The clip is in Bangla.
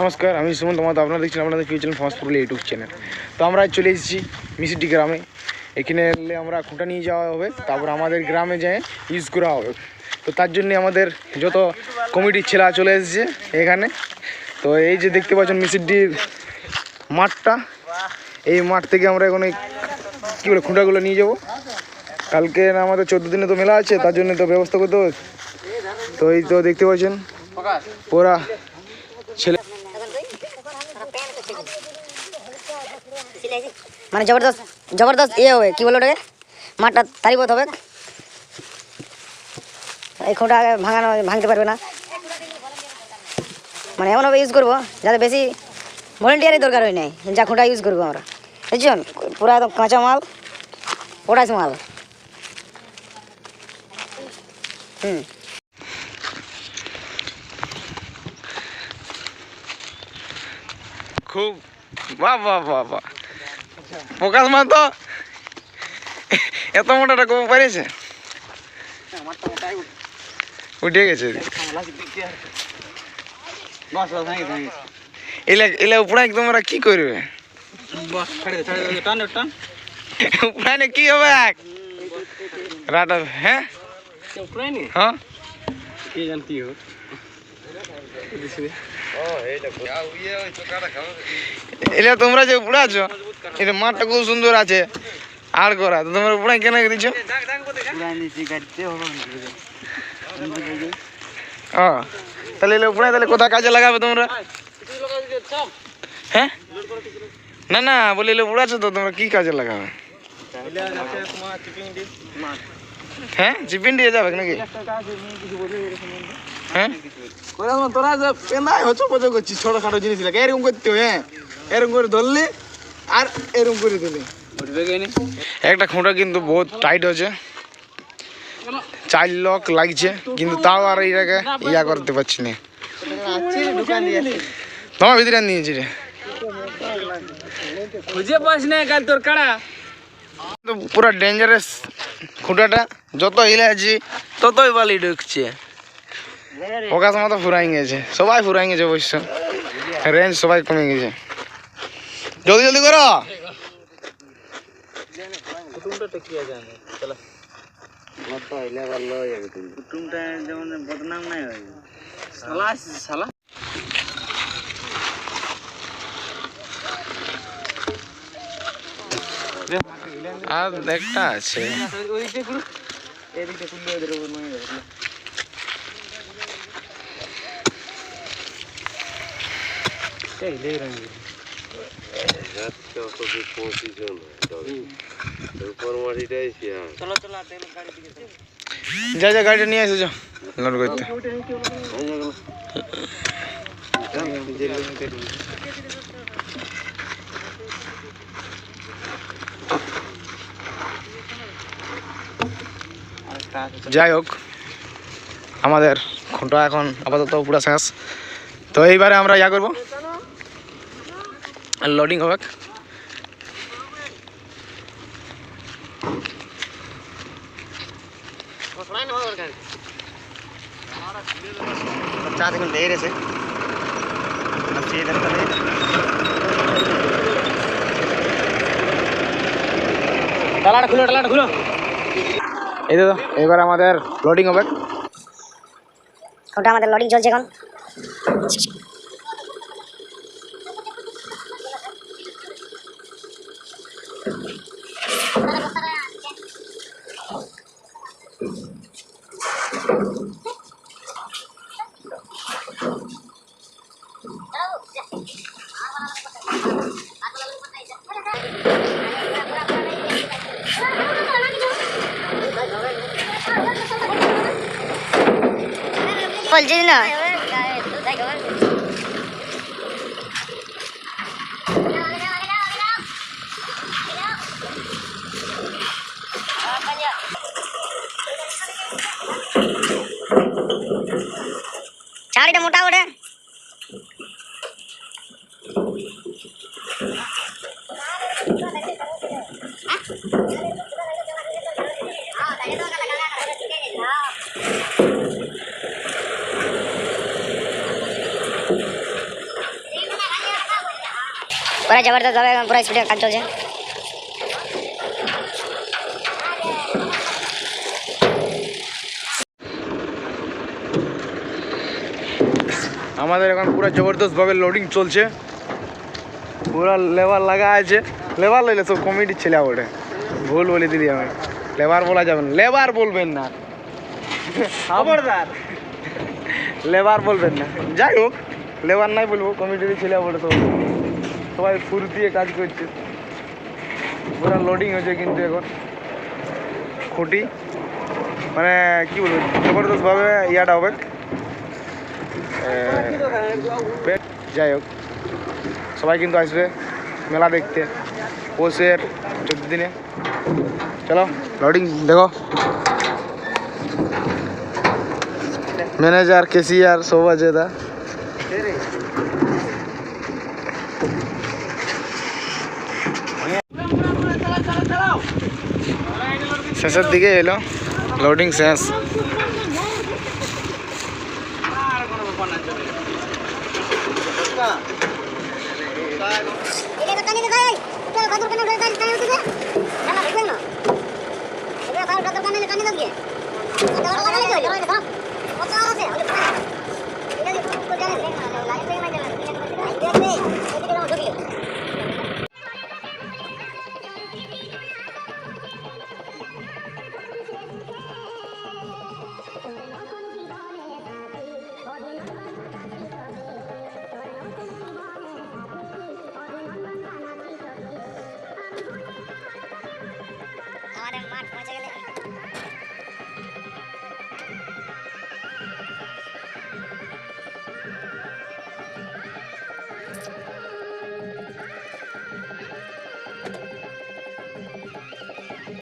নমস্কার আমি সুমন তোমার আপনারা দেখছেন আপনাদের future first Purulia YouTube channel তো আমরা চলে এসেছি মিসিডি গ্রামে। এখানে এলে আমরা খুঁটা নিয়ে যাওয়া হবে তারপর আমাদের গ্রামে যেয়ে ইউজ করা হবে। তো তার জন্যে আমাদের যত কমিটির ছেলেরা চলে এসেছে এখানে। তো এই যে দেখতে পাচ্ছেন মিসিডির মাঠটা। এই মাঠ থেকে আমরা এখন এই কী বলে খুঁটাগুলো নিয়ে যাব। কালকে আমাদের চোদ্দ দিনে তো মেলা আছে তার জন্য তো ব্যবস্থা করতে হবে। তো এই তো দেখতে পাচ্ছেন ওরা ছেলে মানে জবরদস্ত জবরদস্ত ইয়ে হবে, কি বলো ওটাকে? মাঠটা তারিপথ হবে। এই খুঁটা ভাঙানো, ভাঙতে পারবে না। মানে এমনভাবে ইউজ করব, যাতে বেশি ভলেন্টিয়ারই দরকার হয় নাই, যা খুঁটা ইউজ করব আমরা। বুঝছেন? পুরো একদম কাঁচা মাল, পটাশ মাল। হুম। খুব, বাহ বাহ বাহ বাহ। প্রকাশ মা তো। এত মোটাটা কম পারিয়েছে উঠে গেছে। এলে এলে উপরে তোমরা কি করবে? উপরে কি হবে রাটা হ্যাঁ? হ্যাঁ? এলে তোমরা যে আছো এটা মাঠটা খুব সুন্দর আছে। আর করা, তো তোমরা উপরে কেন দিচ্ছ তাহলে এলে উপরে তাহলে কোথায় কাজে লাগাবে তোমরা? হ্যাঁ? না না, বলি এলে আছো তো, তোমরা কি কাজে লাগাবে? হ্যাঁ চিপিন দিয়ে যাবে নাকি? হ্যাঁ? তোরা যে পেন্দায় হচ্ছে পচো করছিস ছোটখাটো জিনিস লাগে এরকম করতে হবে হ্যাঁ? এরকম করে ধরলি আর এরকম করে দিলি। একটা খুঁটা কিন্তু বহুত টাইট হচ্ছে চার লক লাগছে কিন্তু তাও আর এটাকে ইয়া করতে পারছি না। তোমার ভিতরে নিয়েছি রে। খুঁজে পাস না কাল তোর কাড়া। তো পুরো ডেঞ্জারাস খুঁটাটা যত হিলাছি ততই বালি ঢুকছে। প্রকাশ মতো ফুরাই গেছে। সবাই ফুরাই গেছে অবশ্য। রেঞ্জ সবাই কমে গেছে। জলদি জলদি করো। শালা আর একটা আছে। যা যা গাড়িটা নিয়ে এসেছ লোড করতে। যাই হোক, আমাদের খুঁটা এখন আপাতত পুরো শেষ। তো এইবারে আমরা ইয়া করব। লোডিং হবে। টালাটা খুলো খুলো। এই তো এবার আমাদের লোডিং হবে। ওটা আমাদের লডিং চলছে এখন। original. ચાર મોટા વડે পুরা জবরদস্ত ভাবে একদম পুরা স্পিডে কাজ চলছে আমাদের এখন পুরো জবরদস্তভাবে লোডিং চলছে। পুরো লেবার লাগা আছে। লেবার লইলে সব কমিটির ছেলে ওঠে ভুল বলে দিলি আমি। লেবার বলা যাবে না। লেবার বলবেন না। খবরদার। লেবার বলবেন না। যাই হোক লেবার নাই বলব কমিটির ছেলে ওঠে সব সবাই ফুর্তিয়ে কাজ করছে। পুরো লোডিং হয়েছে কিন্তু এখন। খুঁটি। মানে কি বলব জবরদস্তভাবে ইয়াটা হবে। এ, পেট যাই হোক। সবাই কিন্তু আসবে মেলা দেখতে পৌষের চোদ্দ দিনে। চলো লোডিং দেখো। ম্যানেজার কেসিয়ার সব আছে দা শেষের দিকে এলো। লোডিং শেষ।